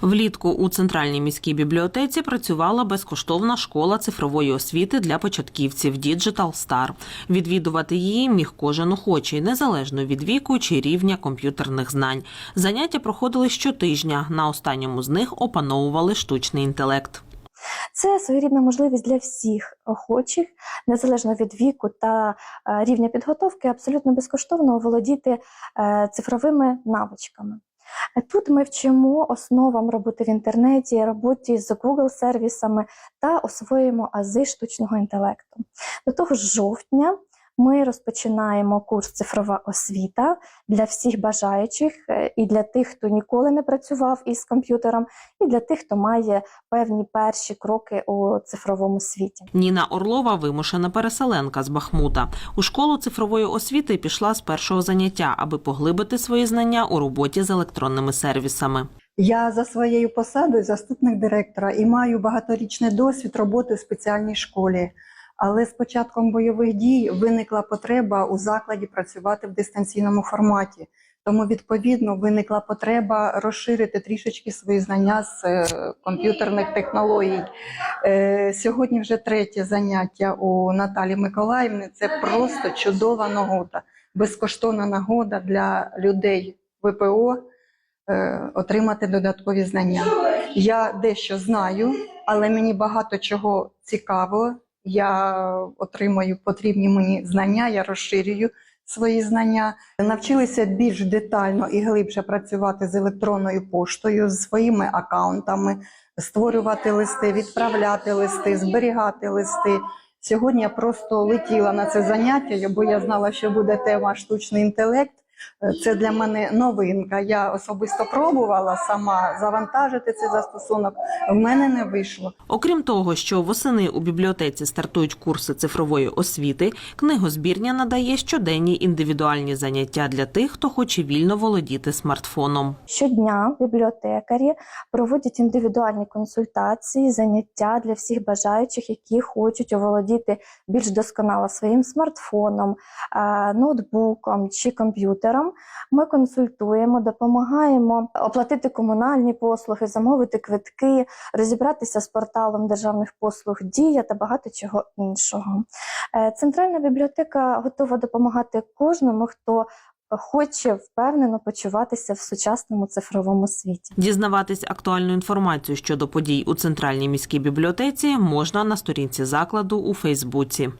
Влітку у центральній міській бібліотеці працювала безкоштовна школа цифрової освіти для початківців Digital Star. Відвідувати її міг кожен охочий, незалежно від віку чи рівня комп'ютерних знань. Заняття проходили щотижня. На останньому з них опановували штучний інтелект. Це своєрідна можливість для всіх охочих, незалежно від віку та е, рівня підготовки, абсолютно безкоштовно оволодіти е, цифровими навичками. Е, Тут ми вчимо основам роботи в інтернеті, роботі з Google сервісами та освоїмо ази штучного інтелекту. До того ж, жовтня ми розпочинаємо курс цифрова освіта для всіх бажаючих е, і для тих, хто ніколи не працював із комп'ютером, і для тих, хто має певні перші кроки у цифровому світі. Ніна Орлова вимушена переселенка з Бахмута. У школу цифрової освіти пішла з першого заняття, аби поглибити свої знання у роботі з електронними сервісами. Я за своєю посадою заступник директора і маю багаторічний досвід роботи у спеціальній школі. Але з початком бойових дій виникла потреба у закладі працювати в дистанційному форматі. Тому, відповідно, виникла потреба розширити трішечки свої знання з е, комп'ютерних технологій. Е, Сьогодні вже третє заняття у Наталі Миколаївни. Це просто чудова нагода, безкоштовна нагода для людей ВПО е, отримати додаткові знання. Я дещо знаю, але мені багато чого цікаво. Я отримую потрібні мені знання, я розширюю свої знання. Навчилися більш детально і глибше працювати з електронною поштою, з своїми акаунтами, створювати листи, відправляти листи, зберігати листи. Сьогодні я просто летіла на це заняття, бо я знала, що буде тема штучний інтелект. Е, Це для мене новинка. Я особисто пробувала сама завантажити цей застосунок. В мене не вийшло. Окрім того, що восени у бібліотеці стартують курси цифрової освіти, книгозбірня надає щоденні індивідуальні заняття для тих, хто хоче вільно володіти смартфоном. Щодня бібліотекарі проводять індивідуальні консультації, заняття для всіх бажаючих, які хочуть оволодіти більш досконало своїм смартфоном, е, ноутбуком чи комп'ютером. Ми консультуємо, допомагаємо оплатити комунальні послуги, замовити квитки, розібратися з порталом державних послуг Дія та багато чого іншого. Е, Центральна бібліотека готова допомагати кожному, хто хоче впевнено почуватися в сучасному цифровому світі. Дізнаватись актуальну інформацію щодо подій у центральній міській бібліотеці можна на сторінці закладу у Фейсбуці.